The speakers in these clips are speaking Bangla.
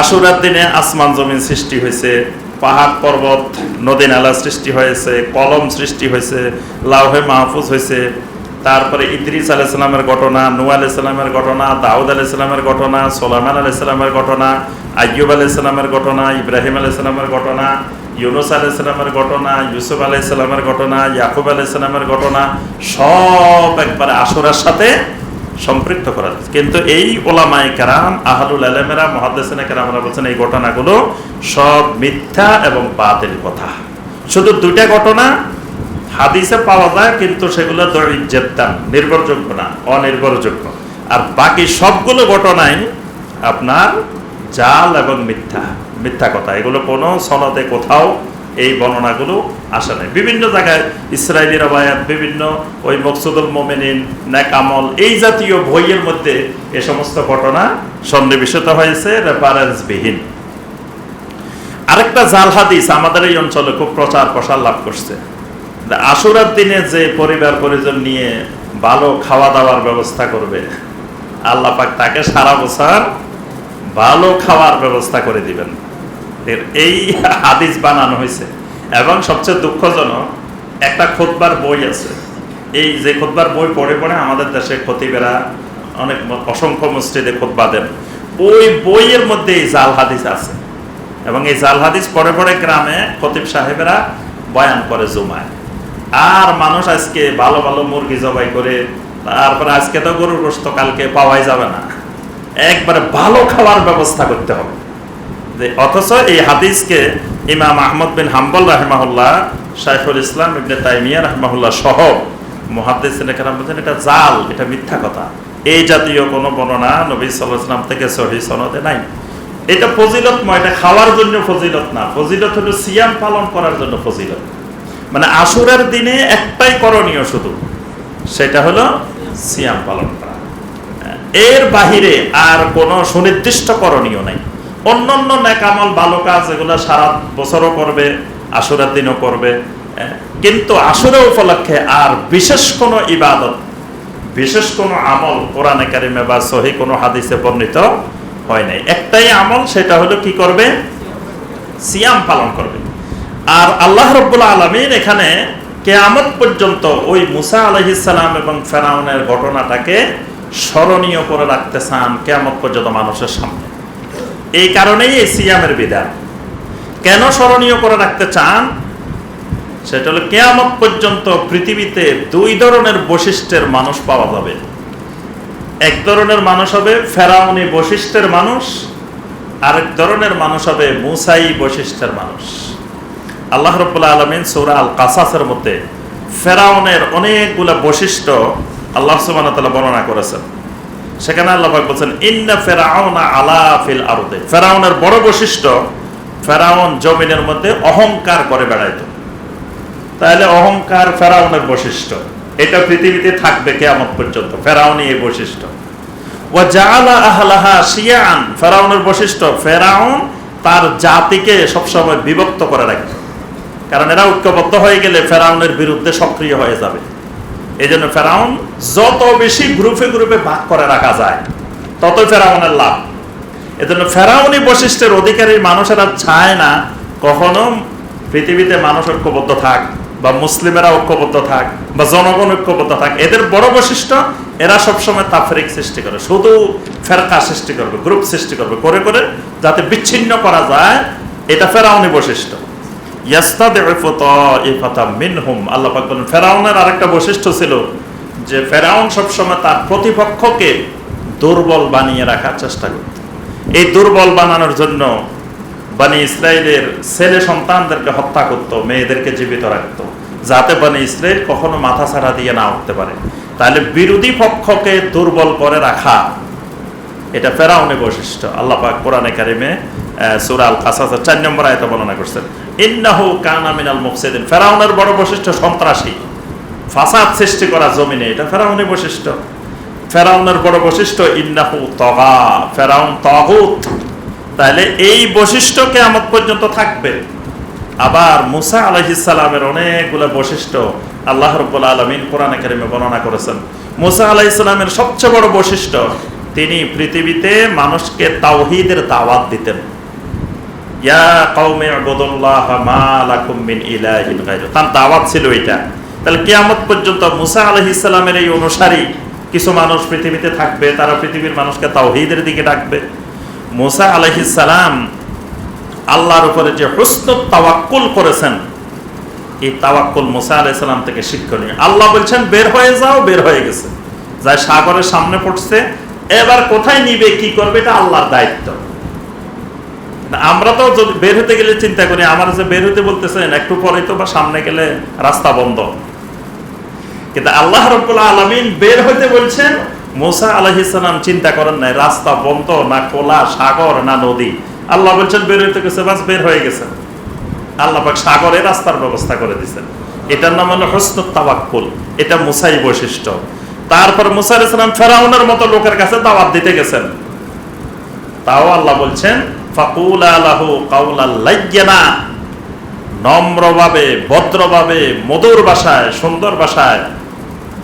আশুরার দিনে আসমান জমিন সৃষ্টি হয়েছে, পাহাড় পর্বত, নদী নালা সৃষ্টি হয়েছে, কলম সৃষ্টি হয়েছে, লাউহে মাহফুজ হয়েছে। তারপরে ইদ্রিস আলাইসালামের ঘটনা নু আলাইসালামের ঘটনা, দাউদ আলাইসালামের ঘটনা সোলামান আলাইসালামের ঘটনা আയ്যুব আলাইসালামের ঘটনা, ইব্রাহিম আলাইসালামের ঘটনা, ইউনুস আলাইসালামের ঘটনা, ইউসুফ আলাইসালামের ঘটনা, ইয়াকুব আলাইসালামের ঘটনা, সব একবারে আসরার সাথে সম্পৃক্ত করা। কিন্তু এই ওলামাই কারাম, আহলুল আলমেরা মহাদেসিনা কারামরা বলছেন এই ঘটনাগুলো সব মিথ্যা এবং বাতিল কথা। শুধু দুইটা ঘটনা হাদিসে পাওয়া যায়, কিন্তু সেগুলো দরিদ্রের নির্ভরযোগ্য না, অনির্ভরযোগ্য। আর বাকি সবগুলো ঘটনাই আপনার জাল এবং মিথ্যা মিথ্যা কথা। এগুলো কোনো সনদে কোথাও এই বর্ণনাগুলো আসে নাই। বিভিন্ন জায়গায় ইসরায়েলি রবায়াত, বিভিন্ন ওই মকসুদুল মোমেনিন ন্যাকামল এই জাতীয় বইয়ের মধ্যে এ সমস্ত ঘটনা সন্নিবেশিত হয়েছে রেফারেন্সবিহীন আরেকটা জাল হাদিস আমাদের এই অঞ্চলে খুব প্রচার প্রসার লাভ করছে। আশুরার দিনে যে পরিবার পরিজন নিয়ে ভালো খাওয়া দাওয়ার ব্যবস্থা করবে, আল্লাহ পাক তাকে সারা বছর ভালো খাওয়ার ব্যবস্থা করে দিবেন। এই হাদিস বানানো হয়েছে। এবং সবচেয়ে দুঃখজনক, একটা খোদবার বই আছে। এই যে খোদবার বই পড়ে পড়ে আমাদের দেশে খতিবেরা অনেক অসংখ্য মসজিদে খোদবা দেন। ওই বইয়ের মধ্যে এই জাল হাদিস আছে। এবং এই জাল হাদিস পড়ে পড়ে গ্রামে খতিব সাহেবেরা বয়ান করে জুমায়। আর মানুষ আজকে ভালো ভালো মুরগি জবাই করে, তারপরে আজকে তো গরুর গোস্ত কালকে পাওয়াই যাবে না। একবারে ভালো খাওয়ার ব্যবস্থা করতে হবে। অথচ এই হাদিসকে ইমাম আহমদ বিন হাম্বল রাহমাহুল্লাহ শাইফুল ইসলাম ইবনে তাইমিয়া রাহমাহুল্লাহ সহ কেরাম বলছেন, এটা জাল, এটা মিথ্যা কথা। এই জাতীয় কোনো বর্ণনা নবী সাল্লাম থেকে সহি সনদে নাই। এটা ফজিলতময়, এটা খাওয়ার জন্য ফজিলত না। ফজিলত হলো সিয়াম পালন করার জন্য ফজিলত। মানে আশুরার দিনে একটাই করণীয় শুধু, সেটা হলো সিয়াম পালন করা। এর বাহিরে আর কোনো সুনির্দিষ্ট করণীয় নাই। অন্যান্য নেকামল ভালো কাজ এগুলো সারা বছরও করবে, আশুরার দিনও করবে কিন্তু আশুরা উপলক্ষে আর বিশেষ কোনো ইবাদত, বিশেষ কোনো আমল কোরআনে কারিমে বা সহি কোনো হাদিসে বর্ণিত হয় নাই। একটাই আমল, সেটা হলো কি করবে? সিয়াম পালন করবে। আর আল্লাহ রব্বুল আলমিন এখানে কেয়ামত পর্যন্ত ওই মুসা আলহিসাল্লাম এবং ফেরাউনের ঘটনাটাকে স্মরণীয় করে রাখতে চান কেয়ামত পর্যন্ত মানুষের সামনে। এই কারণেই এই সিয়ামের বিধান। কেন স্মরণীয় করে রাখতে চান? সেটা হলো কেয়ামত পর্যন্ত পৃথিবীতে দুই ধরনের বৈশিষ্ট্যের মানুষ পাওয়া যাবে। এক ধরনের মানুষ হবে ফেরাউনি বৈশিষ্ট্যের মানুষ, আরেক ধরনের মানুষ হবে মুসাই বৈশিষ্ট্যের মানুষ। আল্লাহ রব্বুল্লা আলমিন সৌরা আল কাসাসের মধ্যে ফেরাউনের অনেকগুলো বৈশিষ্ট্য আল্লাহ সুবান বর্ণনা করেছেন। সেখানে আল্লাহ বলছেন, ইন্না ফেরাউনা আলা ফিল আরদে। ফেরাউনের বড় বৈশিষ্ট্য, ফেরাউন জমিনের মধ্যে অহংকার করে বেড়াইতো। তাহলে অহংকার ফেরাউনের বৈশিষ্ট্য। এটা পৃথিবীতে থাকবে পর্যন্ত। এই বৈশিষ্ট্য। ও জাআলা আহলাহা শিয়ান ফেরাউনের বৈশিষ্ট্য, ফেরাউন তার জাতিকে সবসময় বিভক্ত করে রাখবে কারণ এরা ঐক্যবদ্ধ হয়ে গেলে ফেরাউনের বিরুদ্ধে সক্রিয় হয়ে যাবে। এই জন্য ফেরাউন যত বেশি গ্রুপে গ্রুপে ভাগ করে রাখা যায় তত ফেরাউনের লাভ। এজন্য ফেরাউনি বৈশিষ্ট্যের অধিকারী মানুষেরা চায় না কখনো পৃথিবীতে মানুষ ঐক্যবদ্ধ থাক বা মুসলিমেরা ঐক্যবদ্ধ থাক বা জনগণ ঐক্যবদ্ধ থাক। এদের বড় বৈশিষ্ট্য, এরা সবসময় তাফরিক সৃষ্টি করে। শুধু ফেরকা সৃষ্টি করবে, গ্রুপ সৃষ্টি করবে। করে করে যাতে বিচ্ছিন্ন করা যায়, এটা ফেরাউনি বৈশিষ্ট্য। আরেকটা বৈশিষ্ট্য ছিল যে ফেরাউন সবসময় তার প্রতিপক্ষকে দুর্বল বানিয়ে রাখার চেষ্টা করত। এই দুর্বল বানানোর জন্য বানি ইসরায়েলের ছেলে সন্তানদেরকে হত্যা করত, মেয়েদেরকে জীবিত রাখত, যাতে বানি ইসরায়েল কখনো মাথা ছাড়া দিয়ে না উঠতে পারে। তাহলে বিরোধী পক্ষকে দুর্বল করে রাখা, এটা ফেরাউনের বৈশিষ্ট্য। আল্লাহ কোরআনে কারিমে সুরাল কাসাসের চার নম্বর আয়তে বর্ণনা করছেন ইন্নাহু ফেরাউনের বড় বৈশিষ্ট্য সন্ত্রাসী। ফাসাদ সৃষ্টি করা জমিনে, এটা ফেরাউনের বৈশিষ্ট্য। ফেরাউনের বড় বৈশিষ্ট্য ইন্নাহু তগা। ফেরাউন তগুত। তাহলে এই বৈশিষ্ট্য কেয়ামত পর্যন্ত থাকবে। আবার মুসা আলাইহিসালামের অনেকগুলো বৈশিষ্ট্য আল্লাহ রব্বুল আলমিন কোরআনে কারিমে বর্ণনা করেছেন। মুসা আলাইহিসালামের সবচেয়ে বড় বৈশিষ্ট্য, তিনি পৃথিবীতে মানুষকে তাওহীদের দাওয়াত দিতেন। ইয়া ছিল তাহলে পর্যন্ত এই অনুসারী কিছু মানুষ পৃথিবীতে থাকবে, তারা পৃথিবীর মানুষকে দিকে ডাকবে। আল্লাহর উপরে যে হুসন তাওয়াক্কুল করেছেন, এই তাওয়াক্কুল মুসা আলাইহিস থেকে শিক্ষণীয়। আল্লাহ বলছেন, বের হয়ে যাও, বের হয়ে গেছে। যায় সাগরের সামনে পড়ছে, এবার কোথায় নিবে, কি করবে, এটা আল্লাহর দায়িত্ব। আমরা তো যদি বের হতে গেলে চিন্তা করি, আমার যে বের হতে বলতেছেন, একটু পরে তো বা সামনে গেলে রাস্তা বন্ধ। কিন্তু আল্লাহ রব্বুল আলমিন বের হতে বলছেন, মোসা আলহিসাম চিন্তা করেন নাই, রাস্তা বন্ধ না খোলা সাগর না নদী। আল্লাহ বলছেন, বের হইতে গেছে, বাস বের হয়ে গেছে। আল্লাহ সাগরে রাস্তার ব্যবস্থা করে দিচ্ছেন এটার নাম হলো হসন তাওয়াক্কুল, এটা মুসাই বৈশিষ্ট্য। তারপর মুসা আলাইসালাম ফেরাউনের মতো লোকের কাছে দাওয়াত দিতে গেছেন। তাও আল্লাহ বলছেন আলাহু নম্রভাবে, ভদ্রভাবে, মধুর ভাষায়, সুন্দর ভাষায়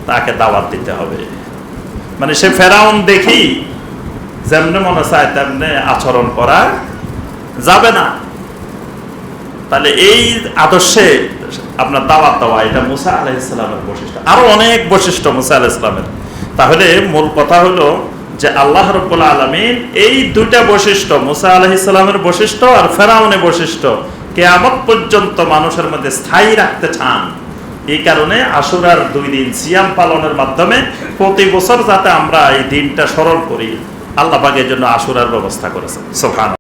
তাকে দাওয়াত দিতে হবে। মানে সে ফেরাউন দেখি যেমনে মনে চায় তেমনে আচরণ করা যাবে না। তাহলে এই আদর্শে আপনার দাওয়াত দেওয়া, এটা মুসা আলাইসালামের বৈশিষ্ট্য। আরও অনেক বৈশিষ্ট্য মুসা আলাইসালামের তাহলে মূল কথা হলো যে আল্লাহ রব্বুল আলমিন এই দুইটা বৈশিষ্ট্য, মুসা আলহিসামের বৈশিষ্ট্য আর ফেরাউনের বৈশিষ্ট্য কেয়ামত পর্যন্ত মানুষের মধ্যে স্থায়ী রাখতে চান। এই কারণে আশুরার দুই দিন সিয়াম পালনের মাধ্যমে প্রতি বছর যাতে আমরা এই দিনটা স্মরণ করি। আল্লাহ পাকের জন্য আশুরার ব্যবস্থা করেছেন। সোফান